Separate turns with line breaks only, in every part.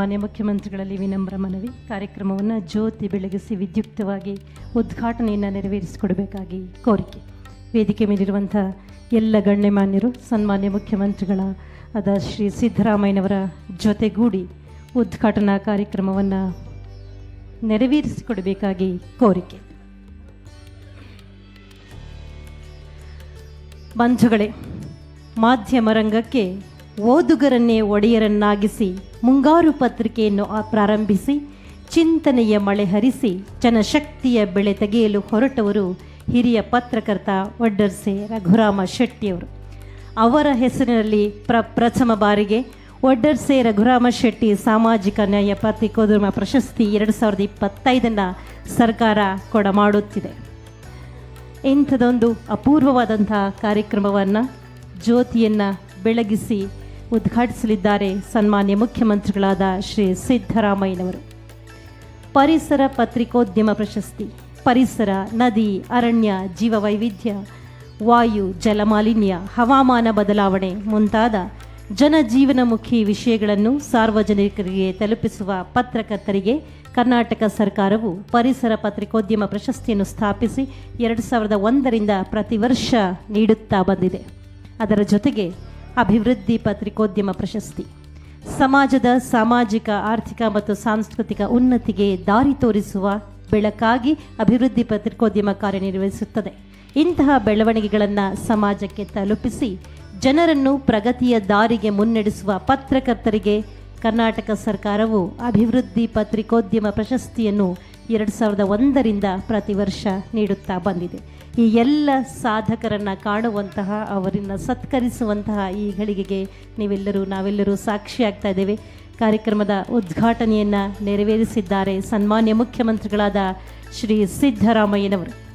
ಸನ್ಮಾನ್ಯ ಮುಖ್ಯಮಂತ್ರಿಗಳಲ್ಲಿ ವಿನಮ್ರ ಮನವಿ. ಕಾರ್ಯಕ್ರಮವನ್ನು ಜ್ಯೋತಿ ಬೆಳಗಿಸಿ ವಿದ್ಯುಕ್ತವಾಗಿ ಉದ್ಘಾಟನೆಯನ್ನು ನೆರವೇರಿಸಿಕೊಡಬೇಕಾಗಿ ಕೋರಿಕೆ. ವೇದಿಕೆ ಮೇಲಿರುವಂಥ ಎಲ್ಲ ಗಣ್ಯಮಾನ್ಯರು ಸನ್ಮಾನ್ಯ ಮುಖ್ಯಮಂತ್ರಿಗಳ ಅದ ಶ್ರೀ ಸಿದ್ದರಾಮಯ್ಯನವರ ಜೊತೆಗೂಡಿ ಉದ್ಘಾಟನಾ ಕಾರ್ಯಕ್ರಮವನ್ನು ನೆರವೇರಿಸಿಕೊಡಬೇಕಾಗಿ ಕೋರಿಕೆ. ಬಂಧುಗಳೇ, ಮಾಧ್ಯಮ ರಂಗಕ್ಕೆ ಓದುಗರನ್ನೇ ಒಡೆಯರನ್ನಾಗಿಸಿ, ಮುಂಗಾರು ಪತ್ರಿಕೆಯನ್ನು ಪ್ರಾರಂಭಿಸಿ, ಚಿಂತನೆಯ ಮಳೆ ಹರಿಸಿ, ಜನಶಕ್ತಿಯ ಬೆಳೆ ತೆಗೆಯಲು ಹೊರಟವರು ಹಿರಿಯ ಪತ್ರಕರ್ತ ಒಡ್ಡರ್ಸೆ ರಘುರಾಮ ಶೆಟ್ಟಿಯವರು. ಅವರ ಹೆಸರಿನಲ್ಲಿ ಪ್ರ ಪ್ರಥಮ ಬಾರಿಗೆ ಒಡ್ಡರ್ಸೆ ರಘುರಾಮ ಶೆಟ್ಟಿ ಸಾಮಾಜಿಕ ನ್ಯಾಯ ಪತ್ರಿಕೋದ್ಯಮ ಪ್ರಶಸ್ತಿ ಎರಡು ಸಾವಿರದ ಇಪ್ಪತ್ತೈದನ್ನು ಸರ್ಕಾರ ಕೊಡಮಾಡುತ್ತಿದೆ ಇಂಥದೊಂದು ಅಪೂರ್ವವಾದಂತಹ ಕಾರ್ಯಕ್ರಮವನ್ನು ಜ್ಯೋತಿಯನ್ನು ಬೆಳಗಿಸಿ ಉದ್ಘಾಟಿಸಲಿದ್ದಾರೆ ಸನ್ಮಾನ್ಯ ಮುಖ್ಯಮಂತ್ರಿಗಳಾದ ಶ್ರೀ ಸಿದ್ದರಾಮಯ್ಯನವರು. ಪರಿಸರ ಪತ್ರಿಕೋದ್ಯಮ ಪ್ರಶಸ್ತಿ, ಪರಿಸರ ನದಿ, ಅರಣ್ಯ, ಜೀವವೈವಿಧ್ಯ, ವಾಯು, ಜಲಮಾಲಿನ್ಯ, ಹವಾಮಾನ ಬದಲಾವಣೆ ಮುಂತಾದ ಜನಜೀವನಮುಖಿ ವಿಷಯಗಳನ್ನು ಸಾರ್ವಜನಿಕರಿಗೆ ತಲುಪಿಸುವ ಪತ್ರಕರ್ತರಿಗೆ ಕರ್ನಾಟಕ ಸರ್ಕಾರವು ಪರಿಸರ ಪತ್ರಿಕೋದ್ಯಮ ಪ್ರಶಸ್ತಿಯನ್ನು ಸ್ಥಾಪಿಸಿ ಎರಡು ಸಾವಿರದ ಒಂದರಿಂದ ಪ್ರತಿ ವರ್ಷ ನೀಡುತ್ತಾ ಬಂದಿದೆ. ಅದರ ಜೊತೆಗೆ ಅಭಿವೃದ್ಧಿ ಪತ್ರಿಕೋದ್ಯಮ ಪ್ರಶಸ್ತಿ. ಸಮಾಜದ ಸಾಮಾಜಿಕ, ಆರ್ಥಿಕ ಮತ್ತು ಸಾಂಸ್ಕೃತಿಕ ಉನ್ನತಿಗೆ ದಾರಿ ತೋರಿಸುವ ಬೆಳಕಾಗಿ ಅಭಿವೃದ್ಧಿ ಪತ್ರಿಕೋದ್ಯಮ ಕಾರ್ಯನಿರ್ವಹಿಸುತ್ತದೆ. ಇಂತಹ ಬೆಳವಣಿಗೆಗಳನ್ನು ಸಮಾಜಕ್ಕೆ ತಲುಪಿಸಿ ಜನರನ್ನು ಪ್ರಗತಿಯ ದಾರಿಗೆ ಮುನ್ನಡೆಸುವ ಪತ್ರಕರ್ತರಿಗೆ ಕರ್ನಾಟಕ ಸರ್ಕಾರವು ಅಭಿವೃದ್ಧಿ ಪತ್ರಿಕೋದ್ಯಮ ಪ್ರಶಸ್ತಿಯನ್ನು ಎರಡು ಸಾವಿರದ ಒಂದರಿಂದ ಪ್ರತಿ ವರ್ಷ ನೀಡುತ್ತಾ ಬಂದಿದೆ. ಈ ಎಲ್ಲ ಸಾಧಕರನ್ನು ಕಾಣುವಂತಹ, ಅವರನ್ನು ಸತ್ಕರಿಸುವಂತಹ ಈ ಘಳಿಗೆಗೆ ನೀವೆಲ್ಲರೂ, ನಾವೆಲ್ಲರೂ ಸಾಕ್ಷಿಯಾಗ್ತಾ ಇದ್ದೇವೆ. ಕಾರ್ಯಕ್ರಮದ ಉದ್ಘಾಟನೆಯನ್ನು ನೆರವೇರಿಸಿದ್ದಾರೆ ಸನ್ಮಾನ್ಯ ಮುಖ್ಯಮಂತ್ರಿಗಳಾದ ಶ್ರೀ ಸಿದ್ದರಾಮಯ್ಯನವರು.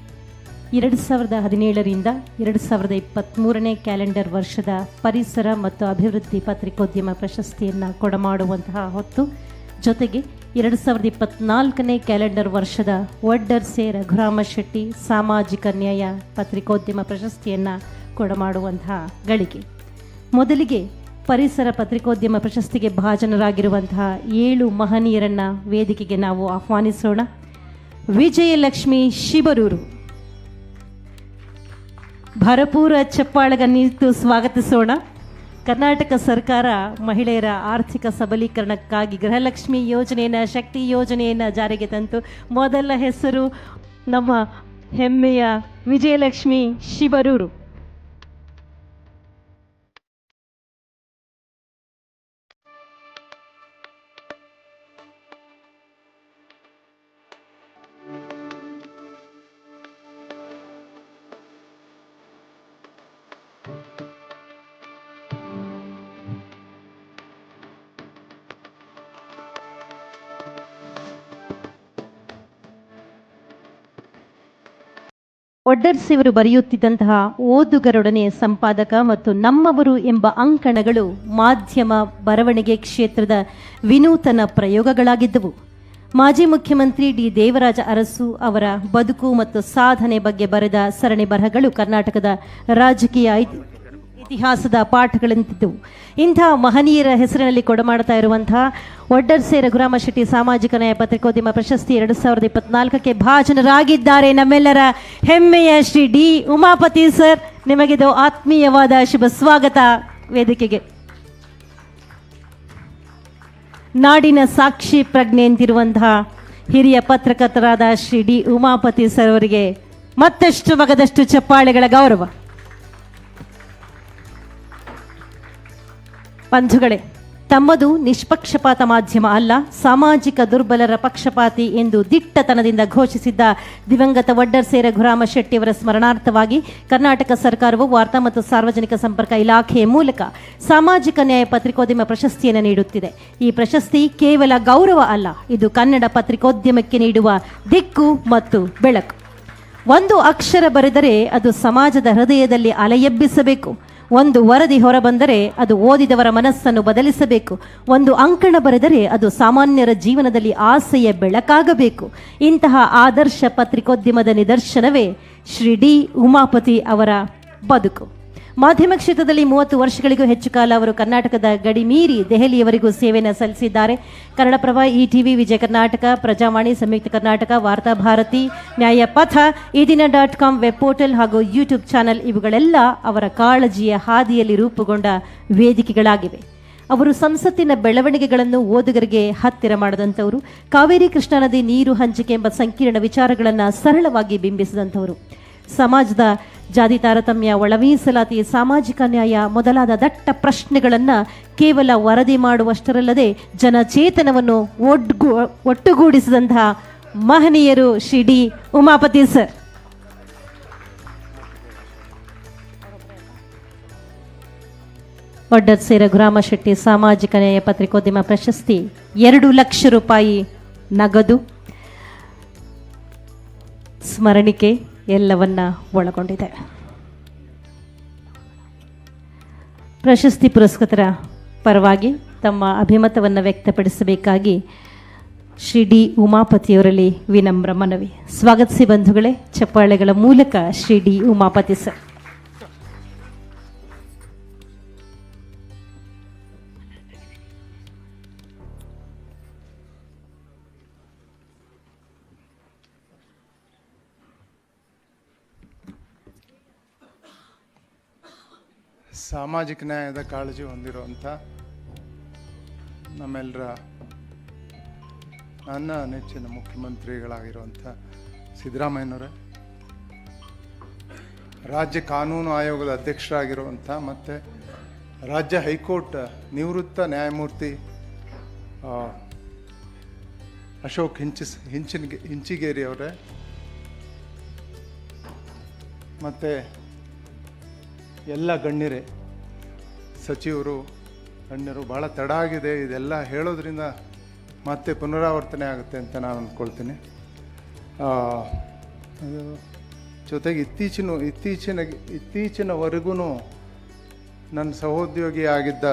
ಎರಡು ಸಾವಿರದ ಹದಿನೇಳರಿಂದ ಎರಡು ಸಾವಿರದ ಇಪ್ಪತ್ತ್ಮೂರನೇ ಕ್ಯಾಲೆಂಡರ್ ವರ್ಷದ ಪರಿಸರ ಮತ್ತು ಅಭಿವೃದ್ಧಿ ಪತ್ರಿಕೋದ್ಯಮ ಪ್ರಶಸ್ತಿಯನ್ನು ಕೊಡಮಾಡುವಂತಹ ಹೊತ್ತು ಜೊತೆಗೆ ಎರಡು ಸಾವಿರದ ಇಪ್ಪತ್ನಾಲ್ಕನೇ ಕ್ಯಾಲೆಂಡರ್ ವರ್ಷದ ಒಡ್ಡರ್ಸೆ ರಘುರಾಮ ಶೆಟ್ಟಿ ಸಾಮಾಜಿಕ ನ್ಯಾಯ ಪತ್ರಿಕೋದ್ಯಮ ಪ್ರಶಸ್ತಿಯನ್ನು ಕೊಡಮಾಡುವಂತಹ ಗಳಿಕೆ. ಮೊದಲಿಗೆ ಪರಿಸರ ಪತ್ರಿಕೋದ್ಯಮ ಪ್ರಶಸ್ತಿಗೆ ಭಾಜನರಾಗಿರುವಂತಹ ಏಳು ಮಹನೀಯರನ್ನು ವೇದಿಕೆಗೆ ನಾವು ಆಹ್ವಾನಿಸೋಣ. ವಿಜಯಲಕ್ಷ್ಮಿ ಶಿಬರೂರು. ಭರಪೂರ ಚಪ್ಪಾಳಗ ನಿಂತು ಸ್ವಾಗತಿಸೋಣ. ಕರ್ನಾಟಕ ಸರ್ಕಾರ ಮಹಿಳೆಯರ ಆರ್ಥಿಕ ಸಬಲೀಕರಣಕ್ಕಾಗಿ ಗೃಹಲಕ್ಷ್ಮಿ ಯೋಜನೆಯನ್ನು, ಶಕ್ತಿ ಯೋಜನೆಯನ್ನು ಜಾರಿಗೆ ತಂತು. ಮೊದಲ ಹೆಸರು ನಮ್ಮ ಹೆಮ್ಮೆಯ ವಿಜಯಲಕ್ಷ್ಮಿ ಶಿಬರೂರು. ಒಡ್ಡರ್ಸ್ ಇವರು ಬರೆಯುತ್ತಿದ್ದಂತಹ ಓದುಗರೊಡನೆ ಸಂಪಾದಕ ಮತ್ತು ನಮ್ಮವರು ಎಂಬ ಅಂಕಣಗಳು ಮಾಧ್ಯಮ ಬರವಣಿಗೆ ಕ್ಷೇತ್ರದ ವಿನೂತನ ಪ್ರಯೋಗಗಳಾಗಿದ್ದವು. ಮಾಜಿ ಮುಖ್ಯಮಂತ್ರಿ ಡಿ ದೇವರಾಜ ಅರಸು ಅವರ ಬದುಕು ಮತ್ತು ಸಾಧನೆ ಬಗ್ಗೆ ಬರೆದ ಸರಣಿ ಬರಹಗಳು ಕರ್ನಾಟಕದ ರಾಜಕೀಯ ಇತಿಹಾಸದ ಪಾಠಗಳಂತಿದ್ದವು ಇಂಥ ಮಹನೀಯರ ಹೆಸರಿನಲ್ಲಿ ಕೊಡಮಾಡ್ತಾ ಇರುವಂತಹ ಒಡ್ಡರ್ಸೆ ರಘುರಾಮ ಶೆಟ್ಟಿ ಸಾಮಾಜಿಕ ನ್ಯಾಯ ಪತ್ರಿಕೋದ್ಯಮ ಪ್ರಶಸ್ತಿ ಎರಡು ಸಾವಿರದ ಇಪ್ಪತ್ನಾಲ್ಕಕ್ಕೆ ಭಾಜನರಾಗಿದ್ದಾರೆ. ನಮ್ಮೆಲ್ಲರ ಹೆಮ್ಮೆಯ ಶ್ರೀ ಡಿ ಉಮಾಪತಿ ಸರ್, ನಿಮಗಿದು ಆತ್ಮೀಯವಾದ ಶುಭ ಸ್ವಾಗತ ವೇದಿಕೆಗೆ. ನಾಡಿನ ಸಾಕ್ಷಿ ಪ್ರಜ್ಞೆ ಅಂತಿರುವಂತಹ ಹಿರಿಯ ಪತ್ರಕರ್ತರಾದ ಶ್ರೀ ಡಿ ಉಮಾಪತಿ ಸರ್ ಅವರಿಗೆ ಮತ್ತಷ್ಟು ಮಗದಷ್ಟು ಚಪ್ಪಾಳೆಗಳ ಗೌರವ. ಬಂಧುಗಳೇ, ತಮ್ಮದು ನಿಷ್ಪಕ್ಷಪಾತ ಮಾಧ್ಯಮ ಅಲ್ಲ, ಸಾಮಾಜಿಕ ದುರ್ಬಲರ ಪಕ್ಷಪಾತಿ ಎಂದು ದಿಟ್ಟತನದಿಂದ ಘೋಷಿಸಿದ್ದ ದಿವಂಗತ ವಡ್ಡರ್ಸೆ ರಘುರಾಮ ಶೆಟ್ಟಿಯವರ ಸ್ಮರಣಾರ್ಥವಾಗಿ ಕರ್ನಾಟಕ ಸರ್ಕಾರವು ವಾರ್ತಾ ಮತ್ತು ಸಾರ್ವಜನಿಕ ಸಂಪರ್ಕ ಇಲಾಖೆಯ ಮೂಲಕ ಸಾಮಾಜಿಕ ನ್ಯಾಯ ಪತ್ರಿಕೋದ್ಯಮ ಪ್ರಶಸ್ತಿಯನ್ನು ನೀಡುತ್ತಿದೆ. ಈ ಪ್ರಶಸ್ತಿ ಕೇವಲ ಗೌರವ ಅಲ್ಲ, ಇದು ಕನ್ನಡ ಪತ್ರಿಕೋದ್ಯಮಕ್ಕೆ ನೀಡುವ ದಿಕ್ಕು ಮತ್ತು ಬೆಳಕು. ಒಂದು ಅಕ್ಷರ ಬರೆದರೆ ಅದು ಸಮಾಜದ ಹೃದಯದಲ್ಲಿ ಅಲೆಯೆಬ್ಬಿಸಬೇಕು. ಒಂದು ವರದಿ ಹೊರಬಂದರೆ ಅದು ಓದಿದವರ ಮನಸ್ಸನ್ನು ಬದಲಿಸಬೇಕು. ಒಂದು ಅಂಕಣ ಬರೆದರೆ ಅದು ಸಾಮಾನ್ಯರ ಜೀವನದಲ್ಲಿ ಆಸೆಯ ಬೆಳಕಾಗಬೇಕು. ಇಂತಹ ಆದರ್ಶ ಪತ್ರಿಕೋದ್ಯಮದ ನಿದರ್ಶನವೇ ಶ್ರೀ ಡಿ ಉಮಾಪತಿ ಅವರ ಬದುಕು. ಮಾಧ್ಯಮ ಕ್ಷೇತ್ರದಲ್ಲಿ ಮೂವತ್ತು ವರ್ಷಗಳಿಗೂ ಹೆಚ್ಚು ಕಾಲ ಅವರು ಕರ್ನಾಟಕದ ಗಡಿ ಮೀರಿ ದೆಹಲಿಯವರೆಗೂ ಸೇವೆಯನ್ನು ಸಲ್ಲಿಸಿದ್ದಾರೆ. Kannadaprabha E TV Vijaya Karnataka, Prajavani, Samyukta Karnataka, Vartha Bharathi Nyayapatha Ee Dina dot com web portal ಹಾಗೂ ಯೂಟ್ಯೂಬ್ ಚಾನೆಲ್ ಇವುಗಳೆಲ್ಲ ಅವರ ಕಾಳಜಿಯ ಹಾದಿಯಲ್ಲಿ ರೂಪುಗೊಂಡ ವೇದಿಕೆಗಳಾಗಿವೆ. ಅವರು ಸಂಸತ್ತಿನ ಬೆಳವಣಿಗೆಗಳನ್ನು ಓದುಗರಿಗೆ ಹತ್ತಿರ ಮಾಡದಂಥವರು. ಕಾವೇರಿ ಕೃಷ್ಣಾ ನದಿ ನೀರು ಹಂಚಿಕೆ ಎಂಬ ಸಂಕೀರ್ಣ ವಿಚಾರಗಳನ್ನು ಸರಳವಾಗಿ ಬಿಂಬಿಸಿದಂಥವರು. ಸಮಾಜದ ಜಾತಿ ತಾರತಮ್ಯ ಒಳಮೀಸಲಾತಿ ಸಾಮಾಜಿಕ ನ್ಯಾಯ ಮೊದಲಾದ ದಟ್ಟ ಪ್ರಶ್ನೆಗಳನ್ನು ಕೇವಲ ವರದಿ ಮಾಡುವಷ್ಟರಲ್ಲದೆ ಜನಚೇತನವನ್ನು ಒಡ್ಗು, ಒಟ್ಟುಗೂಡಿಸಿದಂತಹ ಮಹನೀಯರು ಶ್ರೀ ಡಿ. ಉಮಾಪತಿ ಸರ್. ಸೇರ ಗ್ರಾಮ ಶೆಟ್ಟಿ ಸಾಮಾಜಿಕ ನ್ಯಾಯ ಪತ್ರಿಕೋದ್ಯಮ ಪ್ರಶಸ್ತಿ ಎರಡು ಲಕ್ಷ ರೂಪಾಯಿ ನಗದು. ಸ್ಮರಣಿಕೆ. ಎಲ್ಲವನ್ನ ಒಳಗೊಂಡಿದೆ. ಪ್ರಶಸ್ತಿ ಪುರಸ್ಕೃತರ ಪರವಾಗಿ ತಮ್ಮ ಅಭಿಮತವನ್ನು ವ್ಯಕ್ತಪಡಿಸಬೇಕಾಗಿ ಶ್ರೀ ಡಿ ಉಮಾಪತಿಯವರಲ್ಲಿ ವಿನಮ್ರ ಮನವಿ. ಸ್ವಾಗತಿಸಿ ಬಂಧುಗಳೇ, ಚಪ್ಪಾಳೆಗಳ ಮೂಲಕ ಶ್ರೀ ಡಿ ಉಮಾಪತಿ ಸರ್.
ಸಾಮಾಜಿಕ ನ್ಯಾಯದ ಕಾಳಜಿ ಹೊಂದಿರುವಂಥ ನಮ್ಮೆಲ್ಲರ ನನ್ನ ನೆಚ್ಚಿನ ಮುಖ್ಯಮಂತ್ರಿಗಳಾಗಿರುವಂಥ ಸಿದ್ದರಾಮಯ್ಯನವರೇ, ರಾಜ್ಯ ಕಾನೂನು ಆಯೋಗದ ಅಧ್ಯಕ್ಷರಾಗಿರುವಂಥ ಮತ್ತು ರಾಜ್ಯ ಹೈಕೋರ್ಟ್ ನಿವೃತ್ತ ನ್ಯಾಯಮೂರ್ತಿ ಅಶೋಕ್ ಹಿಂಚಿಸ್ ಹಿಂಚಿನ ಹಿಂಚಿಗೇರಿ ಅವರೇ ಮತ್ತು ಎಲ್ಲ ಗಣ್ಯರೇ, ಸಚಿವರು, ಗಣ್ಯರು ಭಾಳ ತಡ ಆಗಿದೆ ಇದೆಲ್ಲ ಹೇಳೋದ್ರಿಂದ ಮತ್ತೆ ಪುನರಾವರ್ತನೆ ಆಗುತ್ತೆ ಅಂತ ನಾನು ಅಂದ್ಕೊಳ್ತೀನಿ ಜೊತೆಗೆ ಇತ್ತೀಚಿನ ಇತ್ತೀಚಿನ ಇತ್ತೀಚಿನವರೆಗೂ ನನ್ನ ಸಹೋದ್ಯೋಗಿ ಆಗಿದ್ದ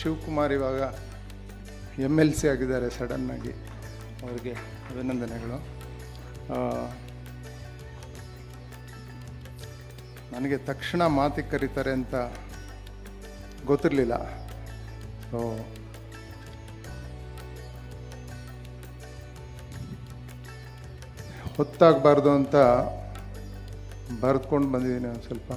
ಶಿವಕುಮಾರ್ ಇವಾಗ ಎಂ ಎಲ್ ಸಿ ಆಗಿದ್ದಾರೆ ಸಡನ್ನಾಗಿ. ಅವ್ರಿಗೆ ಅಭಿನಂದನೆಗಳು. ನನಗೆ ತಕ್ಷಣ ಮಾತಿಗೆ ಕರೀತಾರೆ ಅಂತ ಗೊತ್ತಿರಲಿಲ್ಲ. ಸೊ ಹೊತ್ತಾಗಬಾರ್ದು ಅಂತ ಬರೆದ್ಕೊಂಡು ಬಂದಿದ್ದೀನಿ ಒಂದು ಸ್ವಲ್ಪ.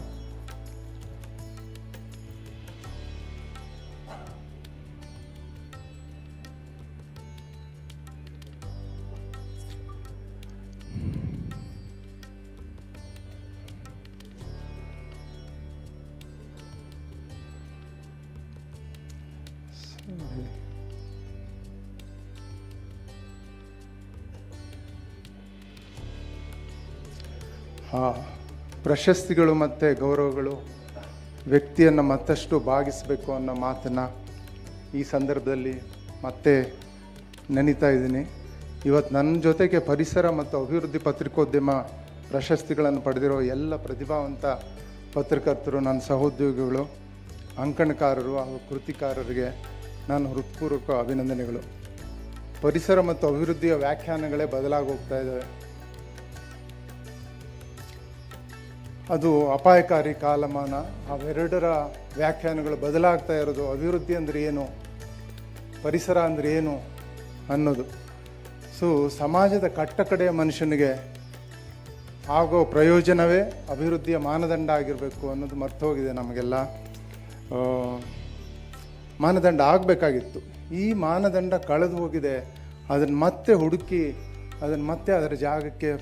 ಪ್ರಶಸ್ತಿಗಳು ಮತ್ತು ಗೌರವಗಳು ವ್ಯಕ್ತಿಯನ್ನು ಮತ್ತಷ್ಟು ಭಾಗಿಸಬೇಕು ಅನ್ನೋ ಮಾತನ್ನು ಈ ಸಂದರ್ಭದಲ್ಲಿ ಮತ್ತೆ ನೆನೀತಾ ಇದ್ದೀನಿ. ಇವತ್ತು ನನ್ನ ಜೊತೆಗೆ ಪರಿಸರ ಮತ್ತು ಅಭಿವೃದ್ಧಿ ಪತ್ರಿಕೋದ್ಯಮ ಪ್ರಶಸ್ತಿಗಳನ್ನು ಪಡೆದಿರೋ ಎಲ್ಲ ಪ್ರತಿಭಾವಂತ ಪತ್ರಕರ್ತರು ನನ್ನ ಸಹೋದ್ಯೋಗಿಗಳು, ಅಂಕಣಕಾರರು ಹಾಗೂ ಕೃತಿಕಾರರಿಗೆ ನಾನು ಹೃತ್ಪೂರ್ವಕ ಅಭಿನಂದನೆಗಳು. ಪರಿಸರ ಮತ್ತು ಅಭಿವೃದ್ಧಿಯ ವ್ಯಾಖ್ಯಾನಗಳೇ ಬದಲಾಗಿ ಹೋಗ್ತಾ ಇದ್ದಾವೆ. ಅದು ಅಪಾಯಕಾರಿ ಕಾಲಮಾನ. ಅವೆರಡರ ವ್ಯಾಖ್ಯಾನಗಳು ಬದಲಾಗ್ತಾ ಇರೋದು ಅಭಿವೃದ್ಧಿ ಅಂದರೆ ಏನು? ಪರಿಸರ ಅಂದರೆ ಏನು ಅನ್ನೋದು. ಸೊ ಸಮಾಜದ ಕಟ್ಟಕಡೆಯ ಮನುಷ್ಯನಿಗೆ ಆಗೋ ಪ್ರಯೋಜನವೇ ಅಭಿವೃದ್ಧಿಯ ಮಾನದಂಡ ಆಗಿರಬೇಕು ಅನ್ನೋದು ಮರ್ತೋಗಿದೆ ನಮಗೆಲ್ಲ. ಮಾನದಂಡ ಆಗಬೇಕಾಗಿತ್ತು. ಈ ಮಾನದಂಡ ಕಳೆದು ಹೋಗಿದೆ. ಅದನ್ನು ಮತ್ತೆ ಹುಡುಕಿ ಅದನ್ನು ಮತ್ತೆ ಅದರ ಜಾಗಕ್ಕೆ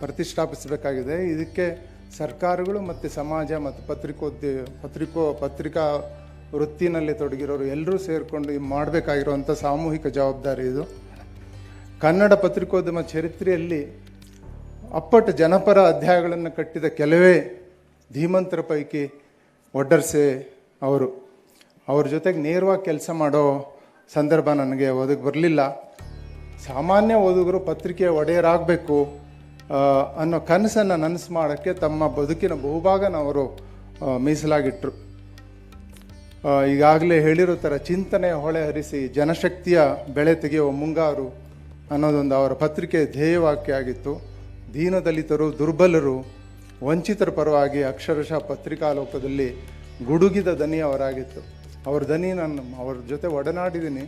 ಪ್ರತಿಷ್ಠಾಪಿಸಬೇಕಾಗಿದೆ. ಇದಕ್ಕೆ ಸರ್ಕಾರಗಳು ಮತ್ತು ಸಮಾಜ ಮತ್ತು ಪತ್ರಿಕೋದ್ಯ ಪತ್ರಿಕೋ, ಪತ್ರಿಕಾ ವೃತ್ತಿನಲ್ಲಿ ತೊಡಗಿರೋರು ಎಲ್ಲರೂ ಸೇರಿಕೊಂಡು ಮಾಡಬೇಕಾಗಿರುವಂಥ ಸಾಮೂಹಿಕ ಜವಾಬ್ದಾರಿ ಇದು. ಕನ್ನಡ ಪತ್ರಿಕೋದ್ಯಮ ಚರಿತ್ರೆಯಲ್ಲಿ ಅಪ್ಪಟ ಜನಪರ ಅಧ್ಯಾಯಗಳನ್ನು ಕಟ್ಟಿದ ಕೆಲವೇ ಧೀಮಂತರ ಪೈಕಿ ಒಡ್ಡರ್ಸೆ ಅವರು. ಅವ್ರ ಜೊತೆಗೆ ನೇರವಾಗಿ ಕೆಲಸ ಮಾಡೋ ಸಂದರ್ಭ ನನಗೆ ಒದಗಿ ಬರಲಿಲ್ಲ. ಸಾಮಾನ್ಯ ಓದುಗರು ಪತ್ರಿಕೆ ಒಡೆಯರಾಗಬೇಕು ಅನ್ನೋ ಕನಸನ್ನು ನನಸು ಮಾಡೋಕ್ಕೆ ತಮ್ಮ ಬದುಕಿನ ಬಹುಭಾಗನ ಅವರು ಮೀಸಲಾಗಿಟ್ಟರು ಈಗಾಗಲೇ ಹೇಳಿರೋ ಥರ ಚಿಂತನೆ ಹೊಳೆ ಹರಿಸಿ ಜನಶಕ್ತಿಯ ಬೆಳೆ ತೆಗೆಯುವ ಮುಂಗಾರು ಅನ್ನೋದೊಂದು ಅವರ ಪತ್ರಿಕೆ ಧ್ಯೇಯವಾಕ್ಯ ಆಗಿತ್ತು. ದೀನದಲಿತರು, ದುರ್ಬಲರು, ವಂಚಿತರ ಪರವಾಗಿ ಅಕ್ಷರಶಃ ಪತ್ರಿಕಾ ಲೋಕದಲ್ಲಿ ಗುಡುಗಿದ ದನಿ ಅವರಾಗಿತ್ತು ಅವ್ರ ದನಿ ನಾನು ಅವ್ರ ಜೊತೆ ಒಡನಾಡಿದ್ದೀನಿ,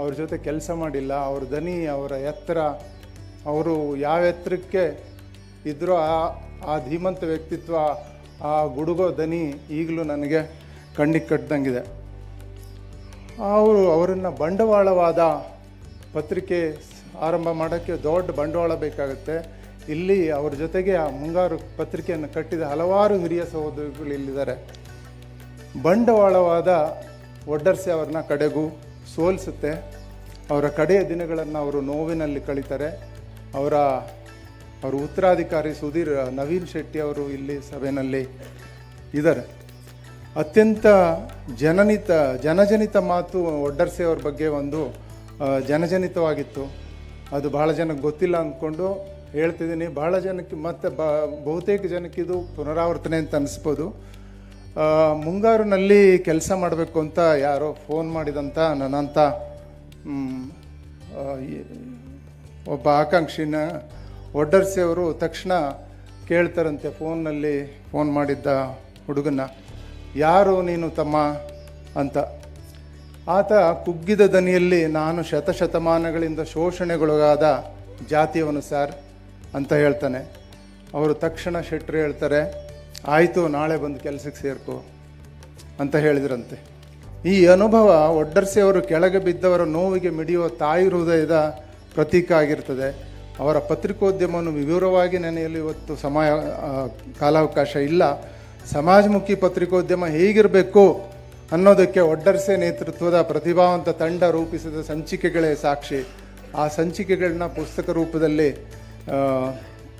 ಅವ್ರ ಜೊತೆ ಕೆಲಸ ಮಾಡಿಲ್ಲ, ಅವ್ರ ದನಿ ಅವರ ಎತ್ತರ, ಅವರು ಯಾವ ಎತ್ತರಕ್ಕೆ ಇದ್ದರೂ ಆ ಆ ಧೀಮಂತ ವ್ಯಕ್ತಿತ್ವ, ಆ ಗುಡುಗೋ ದನಿ ಈಗಲೂ ನನಗೆ ಕಣ್ಣಿಗೆ ಕಟ್ಟಿದಂಗಿದೆ ಅವರು ಅವರನ್ನು ಬಂಡವಾಳವಾದ ಪತ್ರಿಕೆ ಆರಂಭ ಮಾಡೋಕ್ಕೆ ದೊಡ್ಡ ಬಂಡವಾಳ ಬೇಕಾಗುತ್ತೆ. ಇಲ್ಲಿ ಅವ್ರ ಜೊತೆಗೆ ಆ ಮುಂಗಾರು ಪತ್ರಿಕೆಯನ್ನು ಕಟ್ಟಿದ ಹಲವಾರು ಹಿರಿಯ ಸಹೋದರಿಗಳು ಇಲ್ಲಿದ್ದಾರೆ. ಬಂಡವಾಳವಾದ ಒಡ್ಡರ್ಸೆ ಅವ್ರನ್ನ ಕಡೆಗೂ ಸೋಲಿಸುತ್ತೆ. ಅವರ ಕಡೆಯ ದಿನಗಳನ್ನು ಅವರು ನೋವಿನಲ್ಲಿ ಕಳೀತಾರೆ. ಅವರ ಅವರ ಉತ್ತರಾಧಿಕಾರಿ ಸುಧೀರ್, ನವೀನ್ ಶೆಟ್ಟಿ ಅವರು ಇಲ್ಲಿ ಸಭೆಯಲ್ಲಿ ಇದ್ದಾರೆ. ಅತ್ಯಂತ ಜನನಿತ, ಜನಜನಿತ ಮಾತು ಒಡ್ಡರ್ಸಿ ಅವ್ರ ಬಗ್ಗೆ ಒಂದು ಜನಜನಿತವಾಗಿತ್ತು. ಅದು ಬಹಳ ಜನಕ್ಕೆ ಗೊತ್ತಿಲ್ಲ ಅಂದ್ಕೊಂಡು ಹೇಳ್ತಿದ್ದೀನಿ. ಬಹಳ ಜನಕ್ಕೆ ಮತ್ತು ಬಹುತೇಕ ಜನಕ್ಕೆ ಇದು ಪುನರಾವರ್ತನೆ ಅಂತ ಅನಿಸ್ಬೋದು. ಮುಂಗಾರಿನಲ್ಲಿ ಕೆಲಸ ಮಾಡಬೇಕು ಅಂತ ಯಾರೋ ಫೋನ್ ಮಾಡಿದಂಥ ನನ್ನಂಥ ಒಬ್ಬ ಆಕಾಂಕ್ಷಿನ ಒಡ್ಡರ್ಸಿ ಅವರು ತಕ್ಷಣ ಕೇಳ್ತಾರಂತೆ ಫೋನ್ನಲ್ಲಿ ಫೋನ್ ಮಾಡಿದ್ದ ಹುಡುಗನ ಯಾರು ನೀನು ತಮ್ಮ ಅಂತ. ಆತ ಕುಗ್ಗಿದ ದನಿಯಲ್ಲಿ ನಾನು ಶತಶತಮಾನಗಳಿಂದ ಶೋಷಣೆಗೊಳಗಾದ ಜಾತಿಯವನು ಸರ್ ಅಂತ ಹೇಳ್ತಾನೆ. ಅವರು ತಕ್ಷಣ ಶೆಟ್ಟರು ಹೇಳ್ತಾರೆ ಆಯಿತು, ನಾಳೆ ಬಂದು ಕೆಲಸಕ್ಕೆ ಸೇರ್ಕೋ ಅಂತ ಹೇಳಿದ್ರಂತೆ. ಈ ಅನುಭವ ಒಡ್ಡರ್ಸಿ ಅವರು ಕೆಳಗೆ ಬಿದ್ದವರ ನೋವಿಗೆ ಮಿಡಿಯುವ ತಾಯಿ ಹೃದಯದ ಪ್ರತೀಕ ಆಗಿರ್ತದೆ. ಅವರ ಪತ್ರಿಕೋದ್ಯಮವನ್ನು ವಿವರವಾಗಿ ನೆನೆಯಲು ಇವತ್ತು ಸಮಯ ಕಾಲಾವಕಾಶ ಇಲ್ಲ. ಸಮಾಜಮುಖಿ ಪತ್ರಿಕೋದ್ಯಮ ಹೇಗಿರಬೇಕು ಅನ್ನೋದಕ್ಕೆ ಒಡ್ಡರ್ಸೆ ನೇತೃತ್ವದ ಪ್ರತಿಭಾವಂತ ತಂಡ ರೂಪಿಸಿದ ಸಂಚಿಕೆಗಳೇ ಸಾಕ್ಷಿ. ಆ ಸಂಚಿಕೆಗಳನ್ನ ಪುಸ್ತಕ ರೂಪದಲ್ಲಿ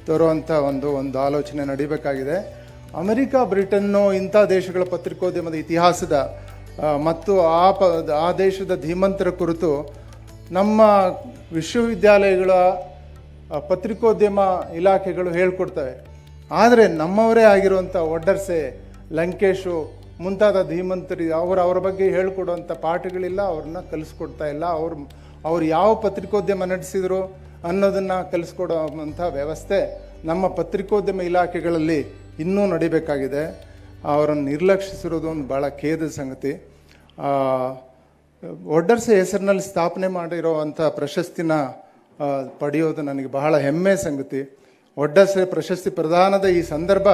ತರುವಂಥ ಒಂದು ಒಂದು ಆಲೋಚನೆ ನಡಿಬೇಕಾಗಿದೆ. ಅಮೆರಿಕ, ಬ್ರಿಟನ್ನು ಇಂಥ ದೇಶಗಳ ಪತ್ರಿಕೋದ್ಯಮದ ಇತಿಹಾಸದ ಮತ್ತು ಆ ಪ, ಆ ದೇಶದ ಧೀಮಂತರ ಕುರಿತು ನಮ್ಮ ವಿಶ್ವವಿದ್ಯಾಲಯಗಳ ಪತ್ರಿಕೋದ್ಯಮ ಇಲಾಖೆಗಳು ಹೇಳ್ಕೊಡ್ತವೆ. ಆದರೆ ನಮ್ಮವರೇ ಆಗಿರುವಂಥ ಒಡ್ಡರ್ಸೆ ಲಂಕೇಶು, ಮುಂತಾದ ಧೀಮಂತರಿ ಅವರು, ಅವರ ಬಗ್ಗೆ ಹೇಳ್ಕೊಡುವಂಥ ಪಾಠಗಳಿಲ್ಲ, ಅವ್ರನ್ನ ಕಲಿಸ್ಕೊಡ್ತಾ ಇಲ್ಲ. ಅವ್ರು ಅವ್ರು ಯಾವ ಪತ್ರಿಕೋದ್ಯಮ ನಡೆಸಿದರು ಅನ್ನೋದನ್ನು ಕಲಿಸ್ಕೊಡುವಂಥ ವ್ಯವಸ್ಥೆ ನಮ್ಮ ಪತ್ರಿಕೋದ್ಯಮ ಇಲಾಖೆಗಳಲ್ಲಿ ಇನ್ನೂ ನಡಿಬೇಕಾಗಿದೆ. ಅವರನ್ನು ನಿರ್ಲಕ್ಷಿಸಿರೋದು ಒಂದು ಭಾಳ ಖೇದ ಸಂಗತಿ. ಒಡ್ಡರ್ಸ ಹೆಸರಿನಲ್ಲಿ ಸ್ಥಾಪನೆ ಮಾಡಿರುವಂಥ ಪ್ರಶಸ್ತಿನ ಪಡೆಯೋದು ನನಗೆ ಬಹಳ ಹೆಮ್ಮೆ ಸಂಗತಿ. ಒಡ್ಡರ್ಸೆ ಪ್ರಶಸ್ತಿ ಪ್ರದಾನದ ಈ ಸಂದರ್ಭ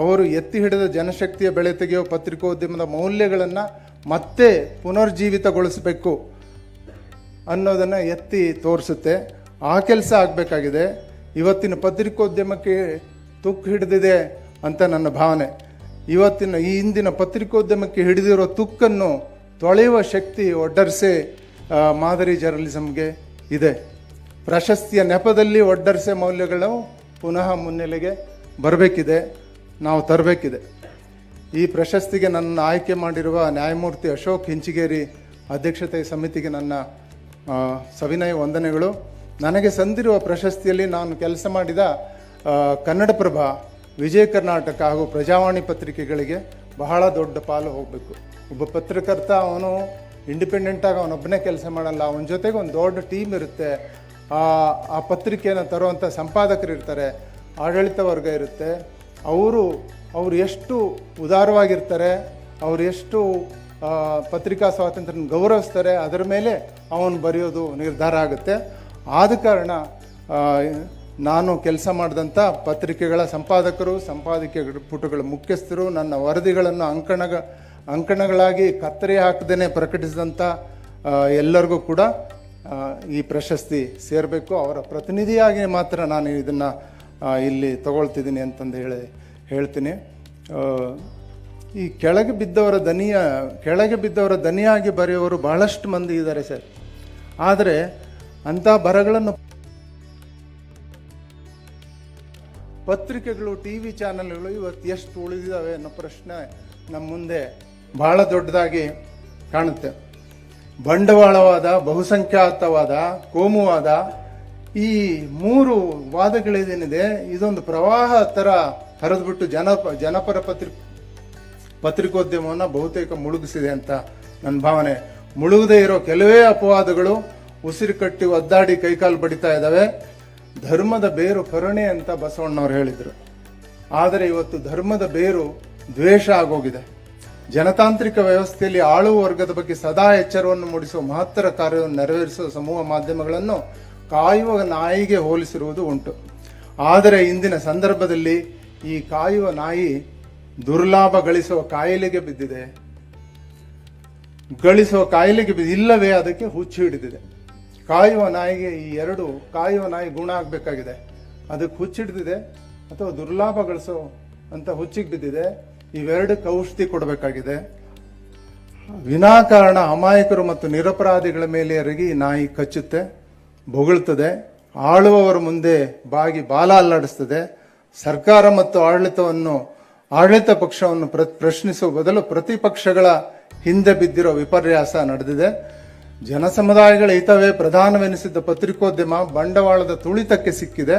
ಅವರು ಎತ್ತಿ ಹಿಡಿದ ಜನಶಕ್ತಿಯ ಬೆಳೆ ತೆಗೆಯುವ ಪತ್ರಿಕೋದ್ಯಮದ ಮೌಲ್ಯಗಳನ್ನು ಮತ್ತೆ ಪುನರ್ಜೀವಿತಗೊಳಿಸಬೇಕು ಅನ್ನೋದನ್ನು ಎತ್ತಿ ತೋರಿಸುತ್ತೆ. ಆ ಕೆಲಸ ಆಗಬೇಕಾಗಿದೆ. ಇವತ್ತಿನ ಪತ್ರಿಕೋದ್ಯಮಕ್ಕೆ ತುಕ್ಕು ಹಿಡಿದಿದೆ ಅಂತ ನನ್ನ ಭಾವನೆ. ಇವತ್ತಿನ, ಈ ಹಿಂದಿನ ಪತ್ರಿಕೋದ್ಯಮಕ್ಕೆ ಹಿಡಿದಿರೋ ತುಕ್ಕನ್ನು ತೊಳೆಯುವ ಶಕ್ತಿ ಒಡ್ಡರ್ಸೆ ಮಾದರಿ ಜರ್ನಲಿಸಮ್ಗೆ ಇದೆ. ಪ್ರಶಸ್ತಿಯ ನೆಪದಲ್ಲಿ ಒಡ್ಡರ್ಸೆ ಮೌಲ್ಯಗಳು ಪುನಃ ಮುನ್ನೆಲೆಗೆ ಬರಬೇಕಿದೆ, ನಾವು ತರಬೇಕಿದೆ. ಈ ಪ್ರಶಸ್ತಿಗೆ ನನ್ನ ಆಯ್ಕೆ ಮಾಡಿರುವ ನ್ಯಾಯಮೂರ್ತಿ ಅಶೋಕ್ ಹಿಂಚಿಗೇರಿ ಅಧ್ಯಕ್ಷತೆ ಸಮಿತಿಗೆ ನನ್ನ ಸವಿನಯ ವಂದನೆಗಳು. ನನಗೆ ಸಂದಿರುವ ಪ್ರಶಸ್ತಿಯಲ್ಲಿ ನಾನು ಕೆಲಸ ಮಾಡಿದ ಕನ್ನಡಪ್ರಭ ವಿಜಯ ಕರ್ನಾಟಕ ಹಾಗೂ ಪ್ರಜಾವಾಣಿ ಪತ್ರಿಕೆಗಳಿಗೆ ಬಹಳ ದೊಡ್ಡ ಪಾಲು ಹೋಗಬೇಕು. ಒಬ್ಬ ಪತ್ರಕರ್ತ ಅವನು ಇಂಡಿಪೆಂಡೆಂಟಾಗಿ ಅವನೊಬ್ಬನೇ ಕೆಲಸ ಮಾಡಲ್ಲ, ಅವನ ಜೊತೆಗೆ ಒಂದು ದೊಡ್ಡ ಟೀಮ್ ಇರುತ್ತೆ. ಆ ಪತ್ರಿಕೆಯನ್ನು ತರುವಂಥ ಸಂಪಾದಕರು ಇರ್ತಾರೆ, ಆಡಳಿತ ವರ್ಗ ಇರುತ್ತೆ. ಅವರು ಅವರು ಎಷ್ಟು ಉದಾರವಾಗಿರ್ತಾರೆ, ಅವರು ಎಷ್ಟು ಪತ್ರಿಕಾ ಸ್ವಾತಂತ್ರ್ಯನ ಗೌರವಿಸ್ತಾರೆ, ಅದರ ಮೇಲೆ ಅವನು ಬರೆಯೋದು ನಿರ್ಧಾರ ಆಗುತ್ತೆ. ಆದ ಕಾರಣ ನಾನು ಕೆಲಸ ಮಾಡಿದಂಥ ಪತ್ರಿಕೆಗಳ ಸಂಪಾದಕರು, ಸಂಪಾದಕೀಯ ಪುಟಗಳ ಮುಖ್ಯಸ್ಥರು, ನನ್ನ ವರದಿಗಳನ್ನು ಅಂಕಣಗ, ಅಂಕಣಗಳಾಗಿ ಕತ್ತರಿ ಹಾಕದೇ ಪ್ರಕಟಿಸಿದಂಥ ಎಲ್ಲರಿಗೂ ಕೂಡ ಈ ಪ್ರಶಸ್ತಿ ಸೇರಬೇಕು. ಅವರ ಪ್ರತಿನಿಧಿಯಾಗಿ ಮಾತ್ರ ನಾನು ಇದನ್ನು ಇಲ್ಲಿ ತಗೊಳ್ತಿದ್ದೀನಿ ಅಂತಂದು ಹೇಳಿ, ಹೇಳ್ತೀನಿ. ಈ ಕೆಳಗೆ ಬಿದ್ದವರ ದನಿಯ, ಕೆಳಗೆ ಬಿದ್ದವರ ದನಿಯಾಗಿ ಬರೆಯುವವರು ಬಹಳಷ್ಟು ಮಂದಿ ಇದ್ದಾರೆ ಸರ್. ಆದರೆ ಅಂಥ ಬರಗಳನ್ನು ಪತ್ರಿಕೆಗಳು ಟಿ ವಿ ಚಾನೆಲ್ಗಳು ಇವತ್ತು ಎಷ್ಟು ಉಳಿದಿದ್ದಾವೆ ಅನ್ನೋ ಪ್ರಶ್ನೆ ನಮ್ಮ ಮುಂದೆ ಬಹಳ ದೊಡ್ಡದಾಗಿ ಕಾಣುತ್ತೆ. ಬಂಡವಾಳವಾದ, ಬಹುಸಂಖ್ಯಾತವಾದ, ಕೋಮುವಾದ ಈ ಮೂರು ವಾದಗಳೇನಿದೆ ಇದೊಂದು ಪ್ರವಾಹ ಥರ ಹರಿದ್ಬಿಟ್ಟು ಜನ, ಜನಪರ ಪತ್ರಿ, ಪತ್ರಿಕೋದ್ಯಮವನ್ನು ಬಹುತೇಕ ಮುಳುಗಿಸಿದೆ ಅಂತ ನನ್ನ ಭಾವನೆ. ಮುಳುಗದೇ ಇರೋ ಕೆಲವೇ ಅಪವಾದಗಳು, ಉಸಿರು ಕಟ್ಟಿ ಒದ್ದಾಡಿ ಕೈಕಾಲು ಬಡಿತಾ ಇದ್ದಾವೆ ಧರ್ಮದ ಬೇರು ಕರುಣೆ ಅಂತ ಬಸವಣ್ಣವ್ರು ಹೇಳಿದರು. ಆದರೆ ಇವತ್ತು ಧರ್ಮದ ಬೇರು ದ್ವೇಷ ಆಗೋಗಿದೆ. ಜನತಾಂತ್ರಿಕ ವ್ಯವಸ್ಥೆಯಲ್ಲಿ ಆಳುವ ವರ್ಗದ ಬಗ್ಗೆ ಸದಾ ಎಚ್ಚರವನ್ನು ಮೂಡಿಸುವ ಮಹತ್ತರ ಕಾರ್ಯವನ್ನು ನೆರವೇರಿಸುವ ಸಮೂಹ ಮಾಧ್ಯಮಗಳನ್ನು ಕಾಯುವ ನಾಯಿಗೆ ಹೋಲಿಸಿರುವುದು ಉಂಟು. ಆದರೆ ಇಂದಿನ ಸಂದರ್ಭದಲ್ಲಿ ಈ ಕಾಯುವ ನಾಯಿ ದುರ್ಲಾಭ ಗಳಿಸುವ ಕಾಯಿಲೆಗೆ ಬಿದ್ದಿದೆ. ಗಳಿಸುವ ಕಾಯಿಲೆಗೆ ಇಲ್ಲವೇ ಅದಕ್ಕೆ ಹುಚ್ಚು ಹಿಡಿದಿದೆ. ಕಾಯುವ ನಾಯಿಗೆ ಈ ಎರಡು ಕಾಯುವ ನಾಯಿ ಗುಣ ಆಗಬೇಕಾಗಿದೆ. ಅದಕ್ಕೆ ಹುಚ್ಚಿಡ್ದಿದೆ ಅಥವಾ ದುರ್ಲಾಭ ಗಳಿಸೋ ಅಂತ ಹುಚ್ಚಿಗೆ ಬಿದ್ದಿದೆ ಇವೆರಡಕ್ಕೆ ಔಷಧಿ ಕೊಡಬೇಕಾಗಿದೆ. ವಿನಾಕಾರಣ ಅಮಾಯಕರು ಮತ್ತು ನಿರಪರಾಧಿಗಳ ಮೇಲೆ ಎರಗಿ ನಾಯಿ ಕಚ್ಚುತ್ತೆ, ಬೊಗಳ್ತದೆ, ಆಳುವವರ ಮುಂದೆ ಬಾಗಿ ಬಾಲ ಅಲ್ಲಾಡಿಸ್ತದೆ ಸರ್ಕಾರ ಮತ್ತು ಆಡಳಿತವನ್ನು, ಆಡಳಿತ ಪಕ್ಷವನ್ನು ಪ್ರ- ಪ್ರಶ್ನಿಸುವ ಬದಲು ಪ್ರತಿಪಕ್ಷಗಳ ಹಿಂದೆ ಬಿದ್ದಿರೋ ವಿಪರ್ಯಾಸ ನಡೆದಿದೆ. ಜನಸಮುದಾಯಗಳ ಹಿತವೇ ಪ್ರಧಾನವೆನಿಸಿದ್ದ ಪತ್ರಿಕೋದ್ಯಮ ಬಂಡವಾಳದ ತುಳಿತಕ್ಕೆ ಸಿಕ್ಕಿದೆ.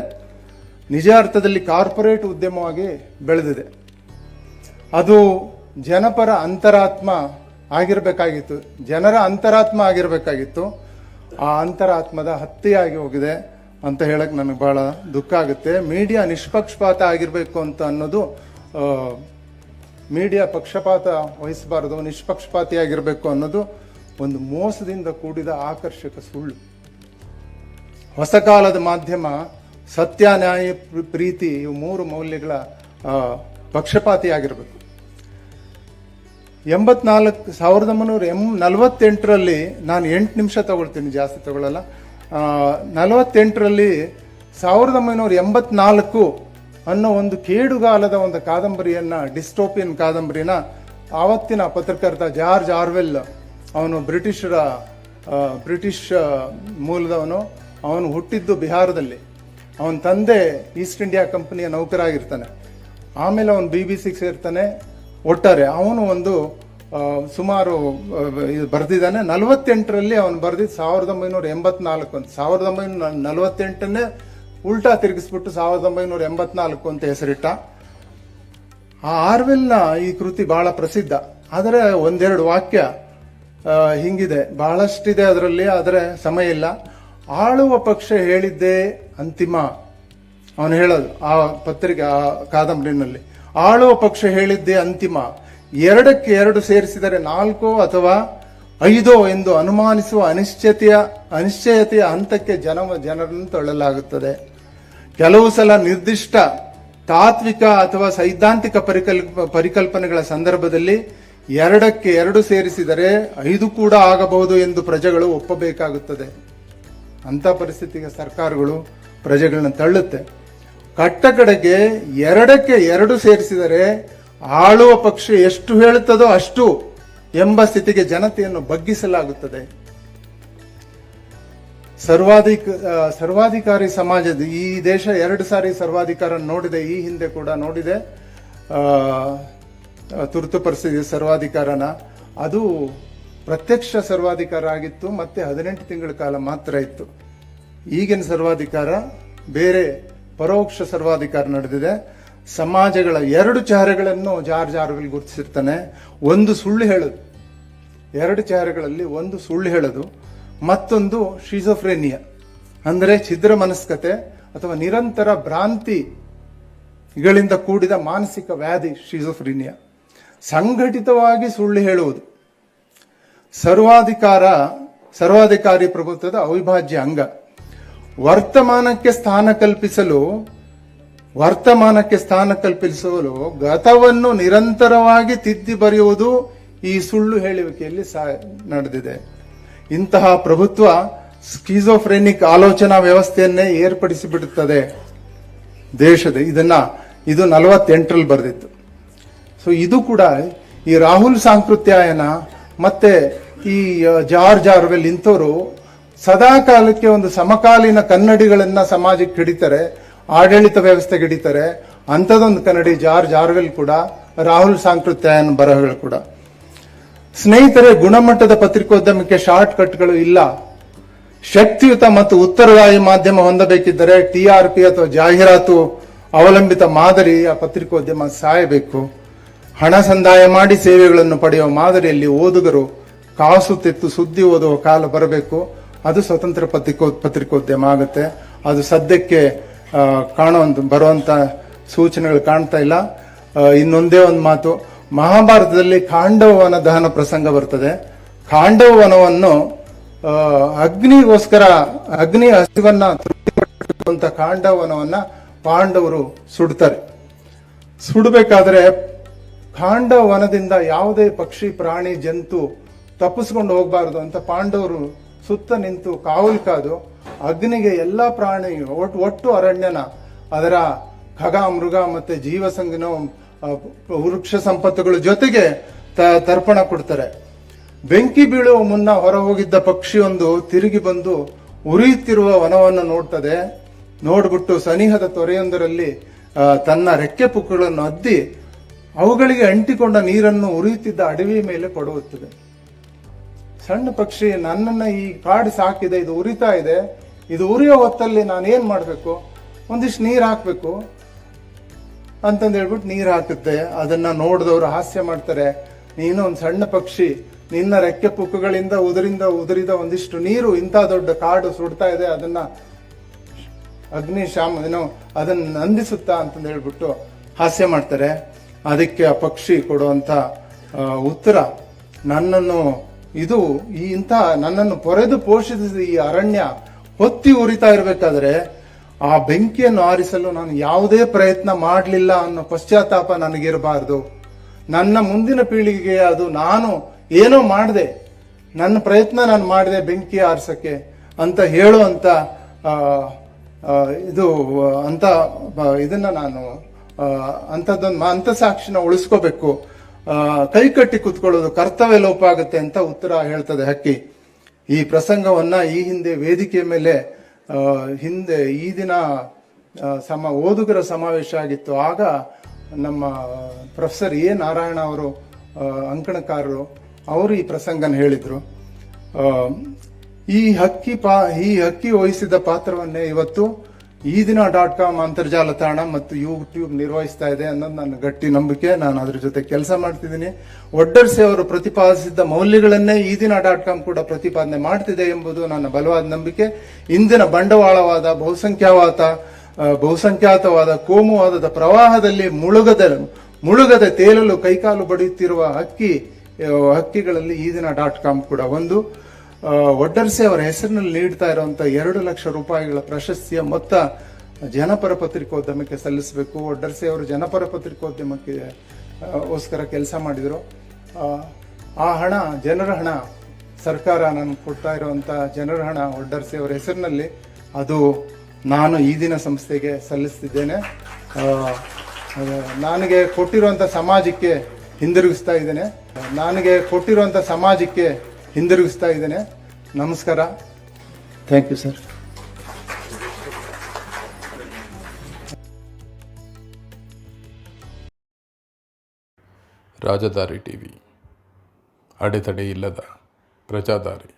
ನಿಜ ಅರ್ಥದಲ್ಲಿ ಕಾರ್ಪೊರೇಟ್ ಉದ್ಯಮವಾಗಿ ಬೆಳೆದಿದೆ. ಅದು ಜನಪರ ಅಂತರಾತ್ಮ ಆಗಿರಬೇಕಾಗಿತ್ತು. ಜನರ ಅಂತರಾತ್ಮ ಆಗಿರಬೇಕಾಗಿತ್ತು. ಆ ಅಂತರಾತ್ಮದ ಹತ್ಯೆಯಾಗಿ ಹೋಗಿದೆ ಅಂತ ಹೇಳಕ್ಕೆ ನನಗೆ ಬಹಳ ದುಃಖ ಆಗುತ್ತೆ. ಮೀಡಿಯಾ ನಿಷ್ಪಕ್ಷಪಾತ ಆಗಿರಬೇಕು ಅಂತ ಅನ್ನೋದು ಮೀಡಿಯಾ ಪಕ್ಷಪಾತ ವಹಿಸಬಾರದು, ನಿಷ್ಪಕ್ಷಪಾತಿಯಾಗಿರಬೇಕು ಅನ್ನೋದು ಒಂದು ಮೋಸದಿಂದ ಕೂಡಿದ ಆಕರ್ಷಕ ಸುಳ್ಳು. ಹೊಸ ಕಾಲದ ಮಾಧ್ಯಮ, ಸತ್ಯ, ನ್ಯಾಯ ಪ್ರೀತಿ ಇವು ಮೂರು ಮೌಲ್ಯಗಳ ಪಕ್ಷಪಾತಿಯಾಗಿರಬೇಕು. ಎಂಬತ್ನಾಲ್ಕು, ಸಾವಿರದ ಒಂಬೈನೂರ ಎಂ, ನಲವತ್ತೆಂಟರಲ್ಲಿ ನಾನು ಎಂಟು ನಿಮಿಷ ತಗೊಳ್ತೀನಿ, ಜಾಸ್ತಿ ತಗೊಳ್ಳಲ್ಲ. ನಲವತ್ತೆಂಟರಲ್ಲಿ ಸಾವಿರದ ಒಂಬೈನೂರ ಎಂಬತ್ನಾಲ್ಕು ಅನ್ನೋ ಒಂದು ಕೇಡುಗಾಲದ ಒಂದು ಕಾದಂಬರಿಯನ್ನು, ಡಿಸ್ಟೋಪಿಯನ್ ಕಾದಂಬರಿನ ಆವತ್ತಿನ ಪತ್ರಕರ್ತ ಜಾರ್ಜ್ ಆರ್ವೆಲ್ ಅವನು ಬ್ರಿಟಿಷರ ಬ್ರಿಟಿಷ್ ಮೂಲದವನು, ಅವನು ಹುಟ್ಟಿದ್ದು ಬಿಹಾರದಲ್ಲಿ. ಅವನ ತಂದೆ ಈಸ್ಟ್ ಇಂಡಿಯಾ ಕಂಪನಿಯ ನೌಕರಾಗಿರ್ತಾನೆ. ಆಮೇಲೆ ಅವನು ಬಿ ಬಿ ಸಿಗೆ ಸೇರ್ತಾನೆ. ಒಟ್ಟಾರೆ ಅವನು ಒಂದು ಸುಮಾರು ಇದು ಬರೆದಿದ್ದಾನೆ. ನಲವತ್ತೆಂಟರಲ್ಲಿ ಅವನು ಬರೆದಿದ್ದು ಸಾವಿರದ ಒಂಬೈನೂರ ಎಂಬತ್ನಾಲ್ಕು ಅಂತ. ಸಾವಿರದ ಒಂಬೈನೂರ ನಲವತ್ತೆಂಟನ್ನೇ ಉಲ್ಟಾ ತಿರುಗಿಸ್ಬಿಟ್ಟು ಸಾವಿರದ ಒಂಬೈನೂರ ಎಂಬತ್ನಾಲ್ಕು ಅಂತ ಹೆಸರಿಟ್ಟ. ಆ ಆರ್ವೆಲ್ನ ಈ ಕೃತಿ ಬಹಳ ಪ್ರಸಿದ್ಧ. ಆದರೆ ಒಂದೆರಡು ವಾಕ್ಯ ಹಿಂಗಿದೆ. ಬಹಳಷ್ಟಿದೆ ಅದರಲ್ಲಿ, ಆದರೆ ಸಮಯ ಇಲ್ಲ. ಆಳುವ ಪಕ್ಷ ಹೇಳಿದ್ದೇ ಅಂತಿಮ. ಅವನು ಹೇಳೋದು, ಆ ಪತ್ರಿಕೆ, ಆ ಕಾದಂಬರಿನಲ್ಲಿ. ಆಳುವ ಪಕ್ಷ ಹೇಳಿದ್ದೇ ಅಂತಿಮ. ಎರಡಕ್ಕೆ ಎರಡು ಸೇರಿಸಿದರೆ ನಾಲ್ಕು ಅಥವಾ ಐದೋ ಎಂದು ಅನುಮಾನಿಸುವ ಅನಿಶ್ಚಯತೆಯ ಅನಿಶ್ಚಯತೆಯ ಹಂತಕ್ಕೆ ಜನ ಜನರನ್ನು ತಳ್ಳಲಾಗುತ್ತದೆ. ಕೆಲವು ಸಲ ನಿರ್ದಿಷ್ಟ ತಾತ್ವಿಕ ಅಥವಾ ಸೈದ್ಧಾಂತಿಕ ಪರಿಕಲ್ಪ ಪರಿಕಲ್ಪನೆಗಳ ಸಂದರ್ಭದಲ್ಲಿ ಎರಡಕ್ಕೆ ಎರಡು ಸೇರಿಸಿದರೆ ಐದು ಕೂಡ ಆಗಬಹುದು ಎಂದು ಪ್ರಜೆಗಳು ಒಪ್ಪಬೇಕಾಗುತ್ತದೆ. ಅಂತ ಪರಿಸ್ಥಿತಿಗೆ ಸರ್ಕಾರಗಳು ಪ್ರಜೆಗಳನ್ನ ತಳ್ಳುತ್ತೆ. ಕಟ್ಟಕಡೆಗೆ ಎರಡಕ್ಕೆ ಎರಡು ಸೇರಿಸಿದರೆ ಆಳುವ ಪಕ್ಷ ಎಷ್ಟು ಹೇಳುತ್ತದೋ ಅಷ್ಟು ಎಂಬ ಸ್ಥಿತಿಗೆ ಜನತೆಯನ್ನು ಬಗ್ಗಿಸಲಾಗುತ್ತದೆ. ಸರ್ವಾಧಿಕ ಸರ್ವಾಧಿಕಾರಿ ಸಮಾಜದ ಈ ದೇಶ ಎರಡು ಸಾರಿ ಸರ್ವಾಧಿಕಾರ ನೋಡಿದೆ, ಈ ಹಿಂದೆ ಕೂಡ ನೋಡಿದೆ. ತುರ್ತು ಪರಿಸ್ಥಿತಿ ಸರ್ವಾಧಿಕಾರನ. ಅದು ಪ್ರತ್ಯಕ್ಷ ಸರ್ವಾಧಿಕಾರ ಆಗಿತ್ತು, ಮತ್ತೆ ಹದಿನೆಂಟು ತಿಂಗಳ ಕಾಲ ಮಾತ್ರ ಇತ್ತು. ಈಗಿನ ಸರ್ವಾಧಿಕಾರ ಬೇರೆ ಪರೋಕ್ಷ ಸರ್ವಾಧಿಕಾರ ನಡೆದಿದೆ. ಸಮಾಜಗಳ ಎರಡು ಚಹರೆಗಳನ್ನು ಜಾರ್ಜ್ ಆರ್ವೆಲ್ ಗುರುತಿಸಿರ್ತಾನೆ. ಒಂದು ಸುಳ್ಳು ಹೇಳೋದು. ಎರಡು ಚಹರೆಗಳಲ್ಲಿ ಒಂದು ಸುಳ್ಳು ಹೇಳೋದು. ಮತ್ತೊಂದು ಶಿಜೋಫ್ರೇನಿಯಾ ಅಂದರೆ ಛಿದ್ರ ಮನಸ್ಕತೆ ಅಥವಾ ನಿರಂತರ ಭ್ರಾಂತಿಗಳಿಂದ ಕೂಡಿದ ಮಾನಸಿಕ ವ್ಯಾಧಿ ಶಿಜೋಫ್ರೀನಿಯಾ ಸಂಘಟಿತವಾಗಿ ಸುಳ್ಳು ಹೇಳುವುದು. ಸರ್ವಾಧಿಕಾರ, ಸರ್ವಾಧಿಕಾರಿ ಪ್ರಭುತ್ವದ ಅವಿಭಾಜ್ಯ ಅಂಗ. ವರ್ತಮಾನಕ್ಕೆ ಸ್ಥಾನ ಕಲ್ಪಿಸಲು, ವರ್ತಮಾನಕ್ಕೆ ಸ್ಥಾನ ಕಲ್ಪಿಸಲು ಗತವನ್ನು ನಿರಂತರವಾಗಿ ತಿದ್ದಿ ಬರೆಯುವುದು ಈ ಸುಳ್ಳು ಹೇಳುವಿಕೆಯಲ್ಲಿ ನಡೆದಿದೆ. ಇಂತಹ ಪ್ರಭುತ್ವ ಸ್ಕೀಸೋಫ್ರೆನಿಕ್ ಆಲೋಚನಾ ವ್ಯವಸ್ಥೆಯನ್ನೇ ಏರ್ಪಡಿಸಿಬಿಡುತ್ತದೆ ದೇಶದ, ಇದನ್ನ, ಇದು ನಲವತ್ತೆಂಟರಲ್ಲಿ ಬರೆದಿತ್ತು. ಸೊ ಇದು ಕೂಡ ಈ ರಾಹುಲ್ ಸಾಂಕೃತ್ಯಾಯನ ಮತ್ತೆ ಈ ಜಾರ್ಜ್ ಆರ್ವೆಲ್ ಇಂಥವರು ಸದಾ ಕಾಲಕ್ಕೆ ಒಂದು ಸಮಕಾಲೀನ ಕನ್ನಡಿಗಳನ್ನ ಸಮಾಜಕ್ಕೆ ಹಿಡಿತಾರೆ, ಆಡಳಿತ ವ್ಯವಸ್ಥೆಗೆ ಹಿಡಿತಾರೆ. ಅಂಥದೊಂದು ಕನ್ನಡಿ ಜಾರ್ಜ್ ಆರ್ವೆಲ್ ಕೂಡ, ರಾಹುಲ್ ಸಾಂಕೃತ್ಯಾಯನ ಬರಹಗಳು ಕೂಡ. ಸ್ನೇಹಿತರೆ, ಗುಣಮಟ್ಟದ ಪತ್ರಿಕೋದ್ಯಮಕ್ಕೆ ಶಾರ್ಟ್ ಕಟ್ಗಳು ಇಲ್ಲ. ಶಕ್ತಿಯುತ ಮತ್ತು ಉತ್ತರದಾಯಿ ಮಾಧ್ಯಮ ಹೊಂದಬೇಕಿದ್ದರೆ ಟಿಆರ್ಪಿ ಅಥವಾ ಜಾಹೀರಾತು ಅವಲಂಬಿತ ಮಾದರಿ ಆ ಪತ್ರಿಕೋದ್ಯಮ ಸಾಯಬೇಕು. ಹಣ ಸಂದಾಯ ಮಾಡಿ ಸೇವೆಗಳನ್ನು ಪಡೆಯುವ ಮಾದರಿಯಲ್ಲಿ ಓದುಗರು ಕಾಸು ತೆತ್ತು ಸುದ್ದಿ ಓದುವ ಕಾಲ ಬರಬೇಕು. ಅದು ಸ್ವತಂತ್ರ ಪತ್ರಿಕೋ, ಪತ್ರಿಕೋದ್ಯಮ ಆಗುತ್ತೆ. ಅದು ಸದ್ಯಕ್ಕೆ ಕಾಣುವಂಥ ಬರುವಂಥ ಸೂಚನೆಗಳು ಕಾಣ್ತಾ ಇಲ್ಲ. ಇನ್ನೊಂದೇ ಒಂದು ಮಾತು. ಮಹಾಭಾರತದಲ್ಲಿ ಕಾಂಡವನ ವನ ದಹನ ಪ್ರಸಂಗ ಬರ್ತದೆ. ಕಾಂಡವನವನ್ನು ಅಗ್ನಿಗೋಸ್ಕರ, ಅಗ್ನಿ ಹಸಿವನ್ನ ತೃಪ್ತಿಪಡಿಸುವಂತ ಕಾಂಡವನವನ್ನು ಪಾಂಡವರು ಸುಡ್ತಾರೆ. ಸುಡಬೇಕಾದ್ರೆ ಖಾಂಡ ವನದಿಂದ ಯಾವುದೇ ಪಕ್ಷಿ, ಪ್ರಾಣಿ, ಜಂತು ತಪ್ಪಿಸ್ಕೊಂಡು ಹೋಗಬಾರದು ಅಂತ ಪಾಂಡವರು ಸುತ್ತ ನಿಂತು ಕಾವಲು ಕಾದು ಅಗ್ನಿಗೆ ಎಲ್ಲ ಪ್ರಾಣಿ ಒಟ್ಟು ಒಟ್ಟು ಅರಣ್ಯನ ಅದರ ಖಗ, ಮೃಗ ಮತ್ತೆ ಜೀವಸಂಗಿನ ವೃಕ್ಷ ಸಂಪತ್ತುಗಳ ಜೊತೆಗೆ ತ- ತರ್ಪಣ ಕೊಡ್ತಾರೆ. ಬೆಂಕಿ ಬೀಳುವ ಮುನ್ನ ಹೊರ ಹೋಗಿದ್ದ ಪಕ್ಷಿಯೊಂದು ತಿರುಗಿ ಬಂದು ಉರಿಯುತ್ತಿರುವ ವನವನ್ನು ನೋಡ್ತದೆ. ನೋಡ್ಬಿಟ್ಟು ಸನಿಹದ ತೊರೆಯೊಂದರಲ್ಲಿ ತನ್ನ ರೆಕ್ಕೆ ಪುಕ್ಕಗಳನ್ನು ಅದ್ದಿ ಅವುಗಳಿಗೆ ಅಂಟಿಕೊಂಡ ನೀರನ್ನು ಉರಿಯುತ್ತಿದ್ದ ಅಡವಿ ಮೇಲೆ ಕೊಡುತ್ತದೆ. ಸಣ್ಣ ಪಕ್ಷಿ ನನ್ನನ್ನು ಈ ಕಾಡು ಸಾಕಿದೆ, ಇದು ಉರಿತಾ ಇದೆ. ಇದು ಉರಿಯೋ ಹೊತ್ತಲ್ಲಿ ನಾನು ಏನ್ ಮಾಡಬೇಕು? ಒಂದಿಷ್ಟು ನೀರು ಹಾಕಬೇಕು. ಅಂತಂದು ಹೇಳ್ಬಿಟ್ಟು ನೀರು ಹಾಕುತ್ತೆ. ಅದನ್ನ ನೋಡಿದವರು ಹಾಸ್ಯ ಮಾಡ್ತಾರೆ. ನೀನು ಒಂದು ಸಣ್ಣ ಪಕ್ಷಿ, ನಿನ್ನ ರೆಕ್ಕೆ ಪುಕ್ಕಗಳಿಂದ ಉದರಿಂದ ಉದುರಿದ ಒಂದಿಷ್ಟು ನೀರು ಇಂಥ ದೊಡ್ಡ ಕಾಡು ಸುಡ್ತಾ ಇದೆ, ಅದನ್ನ ಅಗ್ನಿಶಾಮ ಏನೋ ಅದನ್ನ ನಂದಿಸುತ್ತಾ ಅಂತಂದು ಹೇಳ್ಬಿಟ್ಟು ಹಾಸ್ಯ ಮಾಡ್ತಾರೆ. ಅದಕ್ಕೆ ಆ ಪಕ್ಷಿ ಕೊಡುವಂತ ಉತ್ತರ ನನ್ನನ್ನು ಇದು ಈ ಇಂಥ ನನ್ನನ್ನು ಪೊರೆದು ಪೋಷಿಸಿದ ಈ ಅರಣ್ಯ ಹೊತ್ತಿ ಉರಿತಾ ಇರಬೇಕಾದ್ರೆ ಆ ಬೆಂಕಿಯನ್ನು ಆರಿಸಲು ನಾನು ಯಾವುದೇ ಪ್ರಯತ್ನ ಮಾಡಲಿಲ್ಲ ಅನ್ನೋ ಪಶ್ಚಾತ್ತಾಪ ನನಗಿರಬಾರ್ದು. ನನ್ನ ಮುಂದಿನ ಪೀಳಿಗೆಗೆ ಅದು ನಾನು ಏನೋ ಮಾಡಿದೆ ನನ್ನ ಪ್ರಯತ್ನ ನಾನು ಮಾಡಿದೆ ಬೆಂಕಿ ಆರಿಸಕ್ಕೆ ಅಂತ ಆ, ಇದು ಅಂತ ಇದನ್ನ ನಾನು ಅಂಥದ್ದೊಂದು ಅಂತ ಸಾಕ್ಷಿನ ಉಳಿಸ್ಕೋಬೇಕು. ಕೈ ಕಟ್ಟಿ ಕುತ್ಕೊಳ್ಳೋದು ಕರ್ತವ್ಯ ಲೋಪ ಆಗುತ್ತೆ ಅಂತ ಉತ್ತರ ಹೇಳ್ತದೆ ಹಕ್ಕಿ. ಈ ಪ್ರಸಂಗವನ್ನ ಈ ಹಿಂದೆ ವೇದಿಕೆ ಮೇಲೆ ಹಿಂದೆ ಈ ದಿನ ಸಮ, ಓದುಗರ ಸಮಾವೇಶ ಆಗಿತ್ತು. ಆಗ ನಮ್ಮ ಪ್ರೊಫೆಸರ್ ಎ ನಾರಾಯಣ ಅವರು ಅಂಕಣಕಾರರು, ಅವರು ಈ ಪ್ರಸಂಗನ ಹೇಳಿದ್ರು. ಈ ಹಕ್ಕಿ ಪಾ, ಈ ಹಕ್ಕಿ ವಹಿಸಿದ ಪಾತ್ರವನ್ನೇ ಇವತ್ತು ಈ ದಿನ ಡಾಟ್ ಕಾಮ್ ಅಂತರ್ಜಾಲ ತಾಣ ಮತ್ತು ಯೂಟ್ಯೂಬ್ ನಿರ್ವಹಿಸ್ತಾ ಇದೆ ಅನ್ನೋದು ನನ್ನ ಗಟ್ಟಿ ನಂಬಿಕೆ. ನಾನು ಅದ್ರ ಜೊತೆ ಕೆಲಸ ಮಾಡ್ತಿದ್ದೀನಿ. ಒಡ್ಡರ್ಸೆ ಅವರು ಪ್ರತಿಪಾದಿಸಿದ್ದ ಮೌಲ್ಯಗಳನ್ನೇ ಈ ದಿನ ಡಾಟ್ ಕಾಮ್ ಕೂಡ ಪ್ರತಿಪಾದನೆ ಮಾಡ್ತಿದೆ ಎಂಬುದು ನನ್ನ ಬಲವಾದ ನಂಬಿಕೆ. ಇಂದಿನ ಬಂಡವಾಳವಾದ, ಬಹುಸಂಖ್ಯಾವಾತ ಬಹುಸಂಖ್ಯಾತವಾದ, ಕೋಮುವಾದದ ಪ್ರವಾಹದಲ್ಲಿ ಮುಳುಗದ ಮುಳುಗದ ತೇಲಲು ಕೈಕಾಲು ಬಡಿಯುತ್ತಿರುವ ಹಕ್ಕಿ ಹಕ್ಕಿಗಳಲ್ಲಿ ಈ ದಿನ ಡಾಟ್ ಕಾಮ್ ಕೂಡ ಒಂದು. ಒಡ್ಡರ್ಸೆ ಅವರ ಹೆಸರಿನಲ್ಲಿ ನೀಡ್ತಾ ಇರುವಂತ ಎರಡು ಲಕ್ಷ ರೂಪಾಯಿಗಳ ಪ್ರಶಸ್ತಿಯ ಮೊತ್ತ ಜನಪರ ಪತ್ರಿಕೋದ್ಯಮಕ್ಕೆ ಸಲ್ಲಿಸಬೇಕು. ಒಡ್ಡರ್ಸೆ ಅವರು ಜನಪರ ಪತ್ರಿಕೋದ್ಯಮಕ್ಕೆ ಓಸ್ಕರ ಕೆಲಸ ಮಾಡಿದರು. ಆ, ಹಣ ಜನರ ಹಣ ಸರ್ಕಾರ ನಾನು ಕೊಡ್ತಾ ಇರುವಂತ ಜನರ ಹಣ ಒಡ್ಡರ್ಸೆ ಅವರ ಹೆಸರಿನಲ್ಲಿ ಅದು ನಾನು ಈ ದಿನ ಸಂಸ್ಥೆಗೆ ಸಲ್ಲಿಸ್ತಿದ್ದೇನೆ. ನನಗೆ ಕೊಟ್ಟಿರುವಂಥ ಸಮಾಜಕ್ಕೆ ಹಿಂದಿರುಗಿಸ್ತಾ ಇದ್ದೇನೆ. ನನಗೆ ಕೊಟ್ಟಿರುವಂಥ ಸಮಾಜಕ್ಕೆ ಹಿಂದಿರುಗಿಸ್ತಾ ಇದ್ದೇನೆ. ನಮಸ್ಕಾರ. Thank you sir
Rajadhari TV. ಅಡೆತಡೆ ಇಲ್ಲದ ಪ್ರಜಾದಾರಿ.